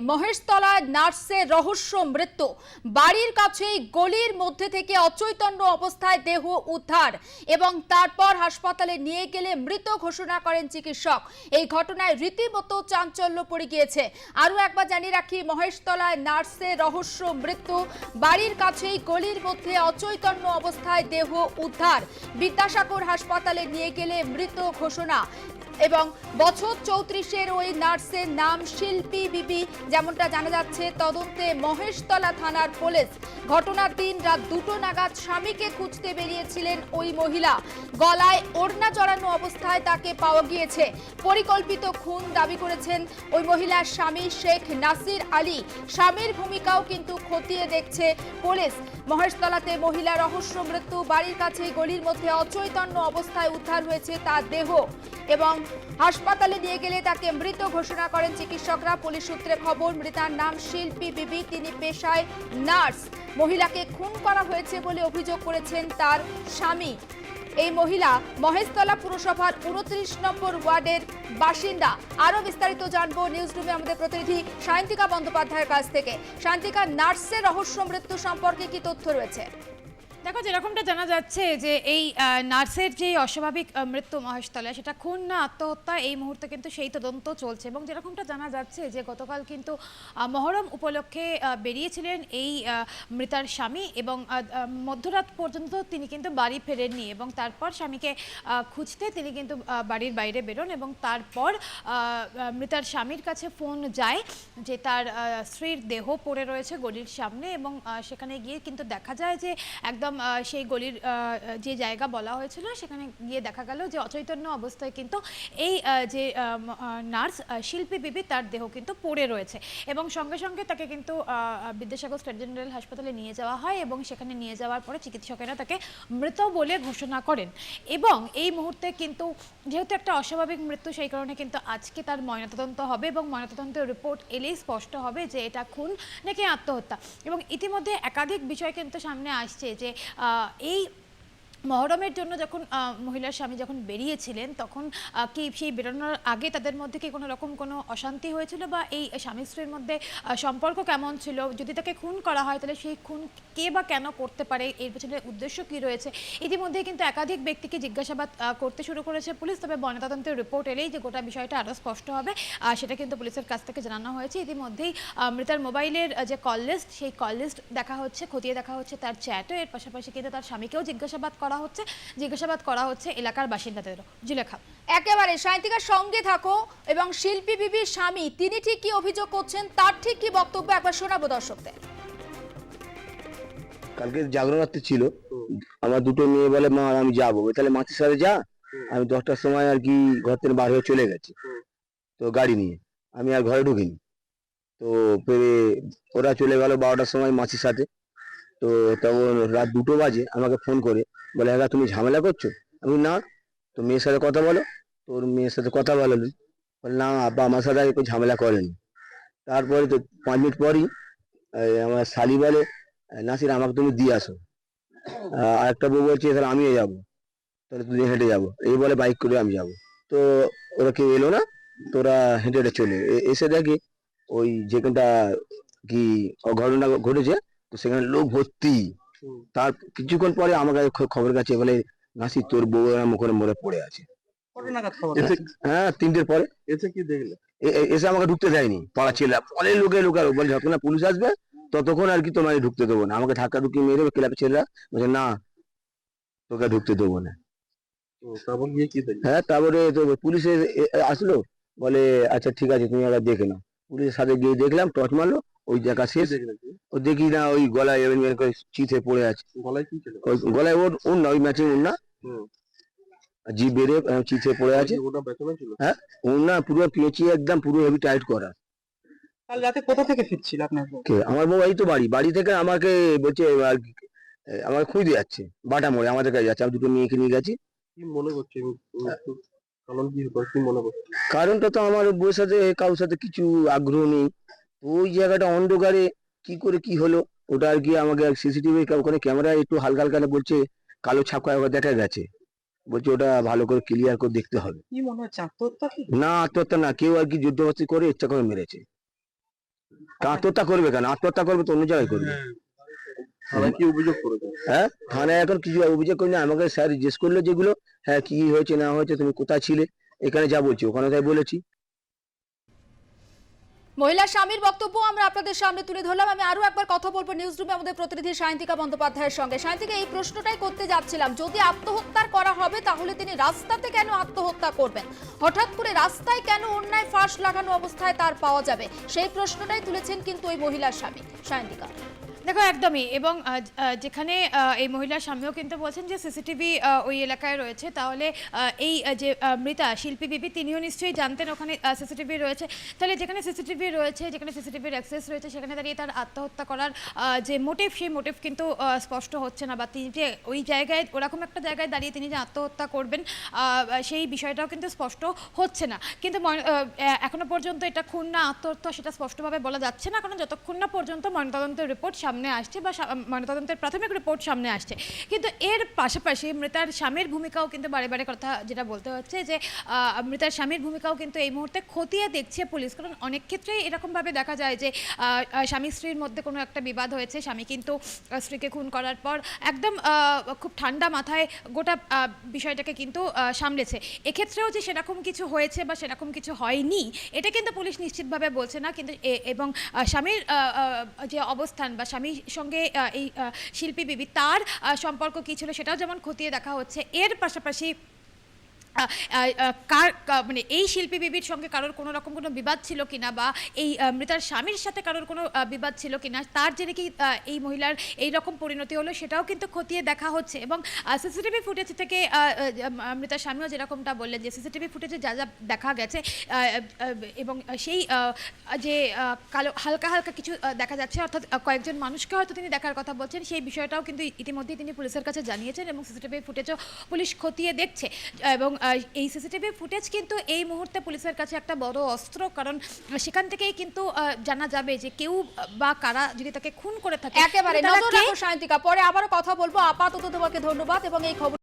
মহেশতলায় নার্সের রহস্য মৃত্যু। বাড়ির কাছেই গলির মধ্যে থেকে অচৈতন্য অবস্থায় দেহ উদ্ধার এবং তারপর হাসপাতালে নিয়ে গেলে মৃত ঘোষণা করেন চিকিৎসক। এই ঘটনায় রীতিমতো চাঞ্চল্য পড়ে গিয়েছে। আরও একবার জানিয়ে রাখি, মহেশতলায় নার্সের রহস্য মৃত্যু। বাড়ির কাছেই গলির মধ্যে অচৈতন্য অবস্থায় দেহ উদ্ধার। বিদ্যাসাগর হাসপাতালে নিয়ে গেলে মৃত ঘোষণা। এবং বছর চৌত্রিশের ওই নার্সের নাম শিল্পী বিবি, যেমনটা জানা যাচ্ছে, তদন্তে মহেশতলা থানার পুলিশ। ঘটনার দিন রাত দুটো নাগাদ স্বামীকে খুঁজতে বেরিয়েছিলেন ওই মহিলা। গলায় ওড়না জড়ানো অবস্থায় তাকে পাওয়া গিয়েছে। পরিকল্পিত খুন দাবি করেছেন ওই মহিলার স্বামী শেখ নাসির আলী। স্বামীর ভূমিকাও কিন্তু খতিয়ে দেখছে পুলিশ। মহেশতলাতে মহিলা রহস্য মৃত্যু, বাড়ির কাছে গলির মধ্যে অচৈতন্য অবস্থায় উদ্ধার হয়েছে তার দেহ। এবং হাসপাতালে নিয়ে গেলে তাকে মৃত ঘোষণা করেন চিকিৎসকরা। পুলিশ সূত্রে খবর, মৃতার নাম শিল্পী বিবি, তিনি পেশায় নার্স। মহিলাকে খুন করা হয়েছে বলে অভিযোগ করেছেন তার স্বামী। এই মহিলা মহেশতলা পুরসভার উনত্রিশ নম্বর ওয়ার্ডের বাসিন্দা। আরও বিস্তারিত জানব নিউজ রুমে আমাদের প্রতিনিধি সায়ন্তিকা বন্দ্যোপাধ্যায়ের কাছ থেকে। সায়ন্তিকা, নার্সের রহস্য মৃত্যু সম্পর্কে কি তথ্য রয়েছে? দেখো, যেরকমটা জানা যাচ্ছে যে এই নার্সের যে অস্বাভাবিক মৃত্যু মহেশতলায়, সেটা খুন না, আত্মহত্যা, এই মুহূর্তে কিন্তু সেই তদন্ত চলছে। এবং যেরকমটা জানা যাচ্ছে যে গতকাল কিন্তু মহরম উপলক্ষে বেরিয়েছিলেন এই মৃতার স্বামী এবং মধ্যরাত পর্যন্ত তিনি কিন্তু বাড়ি ফেরেননি এবং তারপর স্বামীকে খুঁজতে তিনি কিন্তু বাড়ির বাইরে বেরোন এবং তারপর মৃতার স্বামীর কাছে ফোন যায় যে তার স্ত্রীর দেহ পড়ে রয়েছে গলির সামনে এবং সেখানে গিয়ে কিন্তু দেখা যায় যে একদম সেই গলির যে জায়গা বলা হয়েছিল, সেখানে গিয়ে দেখা গেল যে অচৈতন্য অবস্থায় কিন্তু এই যে নার্স শিল্পী বিবি তার দেহ কিন্তু পড়ে রয়েছে। এবং সঙ্গে সঙ্গে তাকে কিন্তু বিদ্যাসাগর স্টেট জেনারেল হাসপাতালে নিয়ে যাওয়া হয় এবং সেখানে নিয়ে যাওয়ার পরে চিকিৎসকেরা তাকে মৃত বলে ঘোষণা করেন। এবং এই মুহূর্তে কিন্তু, যেহেতু একটা অস্বাভাবিক মৃত্যু, সেই কারণে কিন্তু আজকে তার ময়নাতদন্ত হবে এবং ময়নাতদন্তের রিপোর্ট এলেই স্পষ্ট হবে যে এটা খুন নাকি আত্মহত্যা। এবং ইতিমধ্যে একাধিক বিষয় কিন্তু সামনে আসছে যে এই মহরমের জন্য যখন মহিলার স্বামী যখন বেরিয়েছিলেন, তখন কি সেই বেরোনোর আগে তাদের মধ্যে কি কোনো রকম কোনো অশান্তি হয়েছিল? বা এই স্বামী স্ত্রীর মধ্যে সম্পর্ক কেমন ছিল? যদি তাকে খুন করা হয়, তাহলে সেই খুন কে বা কেন করতে পারে? এর পেছনে উদ্দেশ্য কি রয়েছে? ইতিমধ্যে কিন্তু একাধিক ব্যক্তিকে জিজ্ঞাসাবাদ করতে শুরু করেছে পুলিশ। তবে ময়নাতদন্তের রিপোর্ট এলেই যে গোটা বিষয়টা আরও স্পষ্ট হবে। সেটা কিন্তু পুলিশের কাছ থেকে জানানো হয়েছে। ইতিমধ্যেই মৃতার মোবাইলের যে কল লিস্ট, সেই কল লিস্ট দেখা হচ্ছে, খতিয়ে দেখা হচ্ছে তার চ্যাটও এর পাশাপাশি কিন্তু তার স্বামীকেও জিজ্ঞাসাবাদ হচ্ছে জিজ্ঞাসাবাদ করা হচ্ছে এলাকার বাসিন্দাদেরও। জুলেখা একেবারে সাহিত্যিকার সঙ্গে থাকো এবং শিল্পী বিবির স্বামী তিনি ঠিক কি অভিযোগ করছেন তার ঠিক কি বক্তব্য একবার শোনাবো দর্শকদের। কালকে জাগরণ রাত্রি ছিল আমার দুটো মেয়ে বলে মা আমি যাব। তাহলে মাছের সাথে যা আমি দশটার সময় আর কি ঘর থেকে বার হয়ে চলে গেছি তো গাড়ি নিয়ে। আমি আর ঘরে ঢুকিনি। তো পেরে ওরা চলে গেল বারোটার সময় মাছির সাথে। তো তখন রাত দুটো বাজে আমাকে ফোন করে বলে হ্যাঁ তুমি ঝামেলা করছ? আমি না তো মেয়ের সাথে কথা বলো, তোর মেয়ের সাথে কথা বলো। বলে, না, আব্বা আমার সাথে আগে ঝামেলা করেনি। তারপরে তো পাঁচ মিনিট পরই আমার শালি বলে, নাসির, আমাকে তুমি দিয়ে আসো। আর একটা বউ বলছে, তাহলে আমিও যাব। তাহলে তুমি হেঁটে যাব। এই বলে বাইক করে আমি যাব। তো ওরা কেউ এলো না তোরা হেঁটে হেঁটে চলে এসে দেখি ওই যেখানটা কি ঘটনা ঘটেছে, তো সেখানে লোক ভর্তি। তার কিছুক্ষণ পরে আমার কাছে খবর কাছে বলে নাসির তোর বউ ওখানে মরে পড়ে আছে। হ্যাঁ তিনটের পরে। এসে কি দেখলে? এসে আমাকে ঢুকতে দেয়নি পাড়া ছেলেরা। পরে লোকে লোকার বলে যতক্ষণ না পুলিশ আসবে ততক্ষণ আর কি তোমাকে ঢুকতে দেবো না। আমাকে ধাক্কা ঢুকিয়ে মেরে দেবে ক্লাবের ছেলেরা বলছে না তোকে ঢুকতে দেবো না। তারপর গিয়ে কি হ্যাঁ তারপরে তো পুলিশ আসলো বলে আচ্ছা ঠিক আছে তুমি একবার দেখে নাও। পুলিশের সাথে গিয়ে দেখলাম টর্চ মারলো ওই জায়গা শেষ? ও দেখি না ওই গলায় এমন এমন করে চিথে পড়ে আছে। গলায় কি ছিল? গলায় ওর ওর না ওই ম্যাচিং ওর না। জি বেড়ে চিথে পড়ে আছে। ওটা ছিল? ওর না পুরো পেঁচিয়ে একদম পুরো হেভি টাইট করা। কাল রাতে কোথা থেকে ফিরছিল আপনার কে? আমার বউ এই তো বাড়ি। বাড়ি থেকে আমাকে বলছে আর আমাকে খুঁজতে যাচ্ছে। বাটা মোড়ে আমাদের কাছে যাচ্ছে। আমি দুটো মেয়েকে নিয়ে গেছি। কি মনে করছে? কারণ কি মনে করছে? কারণটা তো আমার বউয়ের সাথে কারোর সাথে কিছু আগ্রহ নেই। ওই জায়গাটা অন্ধকারে কি করে কি হলো? ওটা আর কি আমাকে সিসিটিভি ওখানে ক্যামেরা একটু হালকা হালকা বলছে কালো ছাপকা একবার দেখা গেছে। বলছে ওটা ভালো করে ক্লিয়ার করে দেখতে হবে। কি মনে হচ্ছে আত্মহত্যা? না আত্মহত্যা না কেউ আর কি যুদ্ধবাসী করে ইচ্ছা করে মেরেছে। আত্মহত্যা করবে কেন? আত্মহত্যা করবে তো অন্য জায়গায় করবে। থানায় কি অভিযোগ করেছে? হ্যাঁ থানায় এখন কিছু অভিযোগ করিনি। আমাকে স্যার জিজ্ঞেস করল যেগুলো হ্যাঁ কি হয়েছে না হয়েছে তুমি কোথায় ছিলে? এখানে যা বলছি ওখানে তাই বলেছি। মহিলা স্বামীর বক্তব্য আমরা আপনাদের সামনে তুলে ধরলাম। আমি আরও একবার কথা বলব নিউজ রুমে আমাদের প্রতিনিধি সায়ন্তিকা বন্দ্যোপাধ্যায়ের সঙ্গে। সায়ন্তিকা, এই প্রশ্নটাই করতে যাচ্ছিলাম, যদি আত্মহত্যার করা হবে তাহলে তিনি রাস্তাতে কেন আত্মহত্যা করবেন? হঠাৎ করে রাস্তায় কেন অন্যায় ফাঁস লাগানো অবস্থায় তার পাওয়া যাবে? সেই প্রশ্নটাই তুলেছেন কিন্তু ওই মহিলার স্বামী। সায়ন্তিকা। দেখো, একদমই। এবং যেখানে এই মহিলার স্বামীও কিন্তু বলছেন যে, সিসিটিভি ওই এলাকায় রয়েছে। তাহলে এই যে মৃতা, শিল্পী বিবি, তিনিও নিশ্চয়ই জানতেন ওখানে সিসিটিভি রয়েছে। তাহলে যেখানে সিসিটিভি রয়েছে, যেখানে সিসিটিভির অ্যাক্সেস রয়েছে, সেখানে দাঁড়িয়ে তার আত্মহত্যা করার যে মোটিভ, সেই মোটিভ কিন্তু স্পষ্ট হচ্ছে না। বা তিনি যে, ওই জায়গায়, ওরকম একটা জায়গায় দাঁড়িয়ে তিনি যে আত্মহত্যা করবেন সেই বিষয়টাও কিন্তু স্পষ্ট হচ্ছে না। কিন্তু এখনও পর্যন্ত এটা খুন না, আত্মহত্যা সেটা স্পষ্টভাবে বলা যাচ্ছে না। কারণ যতক্ষণ না পর্যন্ত ময়নাতদন্তের রিপোর্ট সামনে আসছে বা ময়নাতদন্তের প্রাথমিক রিপোর্ট সামনে আসছে। কিন্তু এর পাশাপাশি মৃতার স্বামীর ভূমিকাও কিন্তু বারে বারে কথা যেটা বলতে হচ্ছে যে মৃতার স্বামীর ভূমিকাও কিন্তু এই মুহূর্তে খতিয়ে দেখছে পুলিশ। কারণ অনেক ক্ষেত্রেই এরকমভাবে দেখা যায় যে স্বামী স্ত্রীর মধ্যে কোনো একটা বিবাদ হয়েছে, স্বামী কিন্তু স্ত্রীকে খুন করার পর একদম খুব ঠান্ডা মাথায় গোটা বিষয়টাকে কিন্তু সামলেছে। এক্ষেত্রেও যে সেরকম কিছু হয়েছে বা সেরকম কিছু হয়নি, এটা কিন্তু পুলিশ নিশ্চিতভাবে বলছে না। কিন্তু এবং স্বামীর যে অবস্থান বা স্বামীর সঙ্গে এই শিল্পী বিবি তার সম্পর্ক কী ছিল সেটাও যেমন খতিয়ে দেখা হচ্ছে, এর পাশাপাশি কার মানে এই শিল্পী বিবির সঙ্গে কারোর কোনো রকম কোনো বিবাদ ছিল কিনা বা এই মৃতার স্বামীর সাথে কারোর কোনো বিবাদ ছিল কিনা, তার জেনে কি এই মহিলার এই রকম পরিণতি হলো সেটাও কিন্তু খতিয়ে দেখা হচ্ছে। এবং সিসিটিভি ফুটেজ থেকে মৃতার স্বামীও যেরকমটা বললেন যে সিসিটিভি ফুটেজে যা যা দেখা গেছে এবং সেই যে কালো, হালকা হালকা কিছু দেখা যাচ্ছে, অর্থাৎ কয়েকজন মানুষকে হয়তো তিনি দেখার কথা বলছেন, সেই বিষয়টাও কিন্তু ইতিমধ্যেই তিনি পুলিশের কাছে জানিয়েছেন এবং সিসিটিভি ফুটেজও পুলিশ খতিয়ে দেখছে। এবং এই সিসিটিভি ফুটেজ কিন্তু এই মুহূর্তে পুলিশের কাছে একটা বড় অস্ত্র কারণ সেখান থেকেই কিন্তু জানা যাবে যে কেউ বা কারা যদি তাকে খুন করে থাকে একেবারে নজর? রাখো সায়ন্তিকা পরে আবারও কথা বলব আপাতত তোমাকে ধন্যবাদ এবং এই খবর